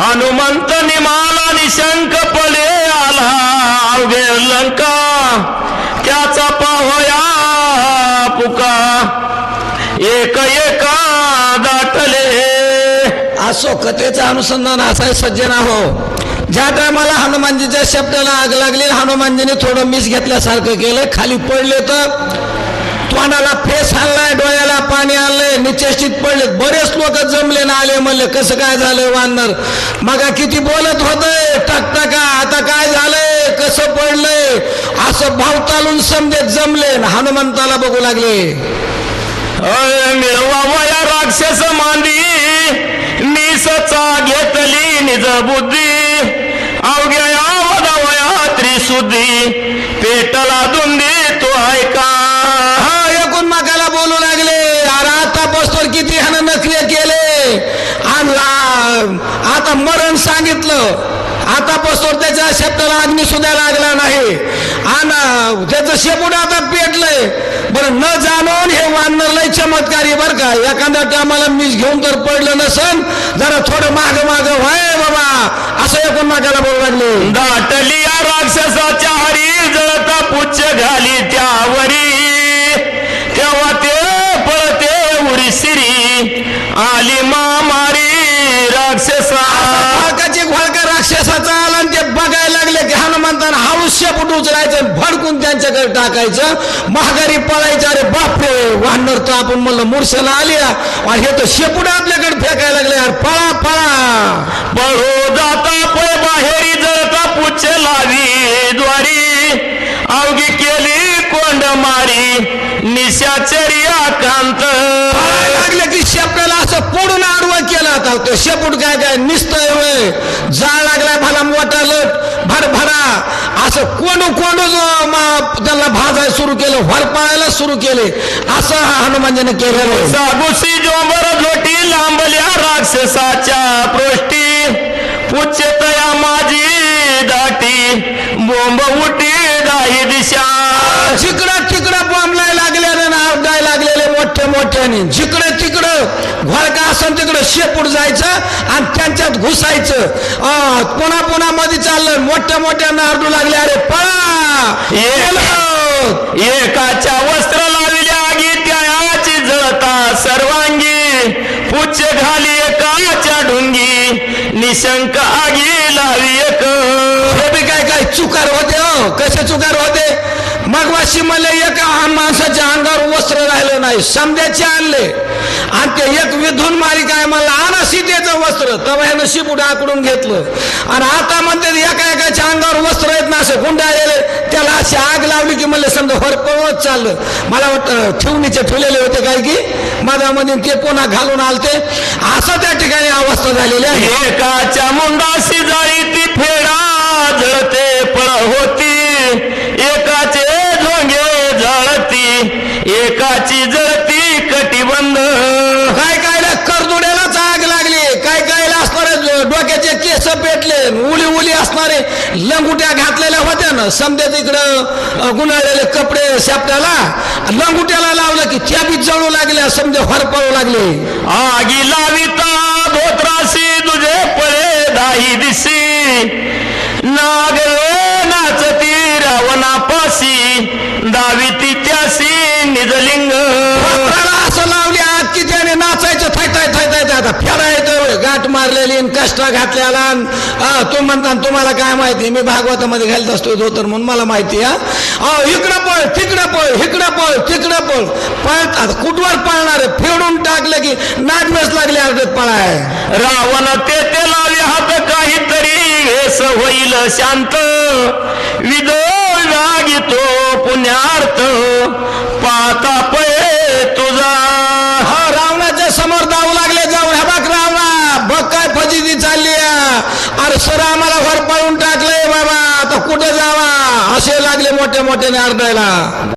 हनुमंत निमाला निशंक पडे आला अवघे लंका त्याचा पाहोया पुका. एक एका दाटले. असो कथेचं अनुसंधान असाय सज्जन हो ज्या टायमाला हनुमानजीच्या शब्दाला आग लागली हनुमानजीने थोडं मिस घेतल्यासारखं केलं खाली पडले तर तोंडाला फेस आणलाय डोळ्याला पाणी आणलंय निचेष्टित पडले बरेच लोक जमले ना आले म्हणले कसं काय झालं वानर? मगा किती बोलत होतंय? टकटका आता काय झालंय? कसं पडलंय? असं भाव चालून समजे जमले हनुमंताला बघू लागले. अय मिळवा वया राक्षस मांदी निसचा घेतली निज बुद्धी. अवघ्या वदा वया त्रिशुद्धी पेटला दुंदी तो ऐका हा एकूण मकाला बोलू लागले अरे आता बसतो किती ह्यानं नखरे केले आणि आ- आता मरण सांगितलं. आता बसतो त्याच्या शब्दाला अग्नी सुद्धा लागला नाही. आणि त्याचं शेपूट आता पेटलंय. बरं न जाणून हे वानर लय चमत्कारी बरं का. एखाद्या टायमाला मीच घेऊन तर पडलं नसन. जरा थोडं माग माग व्हाय बाबा. असं एकूण मागायला बोलू लागले. दाटली या राक्षसाच्या हरी जळता पुच्छ घाली त्यावरी तेव्हा ते पळते उरी सिरी आली मामारी राक्षसा बाळकाची घोळका राक्षसाचा आला आणि ते बघायला लागले की हनुमंतानं हाऊस शेपूट उचलायचं भडकून त्यांच्याकडे टाकायचं. महागारी पळायचं अरे बापरे वाहनर तर आपण म्हणलं मुरशाला आली आणि हे तर शेपूट आपल्याकडे फेकायला लागले अरे पळा पळा. पळो जाता पळ बाहेरी जळता पुच्छ लावी द्वारी. अवघी केली कोंड मारी निशाचर्या कांत. लागले की शेपटाला असं पोडून आडवं केलं आता ते शेपूट काय काय निसतंय जाळ लागलाय भला मोठा असं कोंडू कोंडू जो त्यांना भाजायला सुरू केलं व्हर पाळायला सुरू केले असं हा हनुमानजीने केलेलं आहे. सागुसी झोटी लांबल्या राक्षसाच्या पृष्टी पुच्छतया माझी दाटी बोंब उठी मोठ्याने जिकडे तिकडं घोळका असन तिकडं शेपूट जायचं आणि त्यांच्यात घुसायचं. पुन्हा पुन्हा मध्ये चाललं मोठ्या मोठ्या नारडू लागले अरे पळा. एकाच्या वस्त्र लाविल्या आगी त्याची जळता सर्वांगी. पुच्छ घाली एकाच्या ढुंगी निशंक आगी लावी एक. हे काय काय चुकार होते हो? कसे चुकार होते? मगवाशी मला एका माणसाच्या अंगावर वस्त्र राहिलं नाही समद्याचे आणले. आणि ते एक विधून मारी काय मला आणा सीतेचं वस्त्र. तेव्हा ह्यानं शिपूट आकडून घेतलं. आणि आता म्हणते एका एकाच्या अंगावर वस्त्र येत ना असे गुंडाळलेले. त्याला अशी आग लावली की मला समजा हरपळत चाललं. मला वाटतं ठेवणीचे ठेवलेले होते काय की माझ्या माझ्यामध्ये ते पुन्हा घालून आलते. असं त्या ठिकाणी अवस्था झालेली आहे. एकाच्या मुंडाशी जाळी ती फेडा जळते पळ होती एकाचे झोंगे जळती एकाची जळती कटिबंध काय कायला करदुड्यालाच आग लागली काय कायला असणारे डोक्याचे केस उली उली असणारे लंगुट्या घातलेल्या होत्या ना. समजा तिकडं अं, गुंडाळलेले कपडे शापट्याला लंगुट्याला लावलं की चाबीत जळू लागल्या समजा हरपळू लागले. आगी लाविता धोत्रासी तुझे कष्टा घातलेला तू म्हणता आणि तुम्हाला काय माहिती? मी भागवतामध्ये घालत असतो धोतर म्हणून मला माहिती हा. अहो, इकडं पळ तिकडं पळ इकडं पळ तिकडं पळ. पळतात कुठवर पळणार फेडून टाकलं की नाटमेस लागले अर्धत पळाय. रावण ते ते हात काहीतरी हेस होईल शांत. विदो लागितो पुण्यार्थ पाता पळे तुझा हा रावणाच्या समोर जाऊ लागले जाऊ ह्या बघ रावणा बघ काय फजिती चालली आहे. अरे सर आम्हाला वर पळून टाकलंय बाबा आता कुठे जावा असे लागले मोठ्या मोठ्याने आरडायला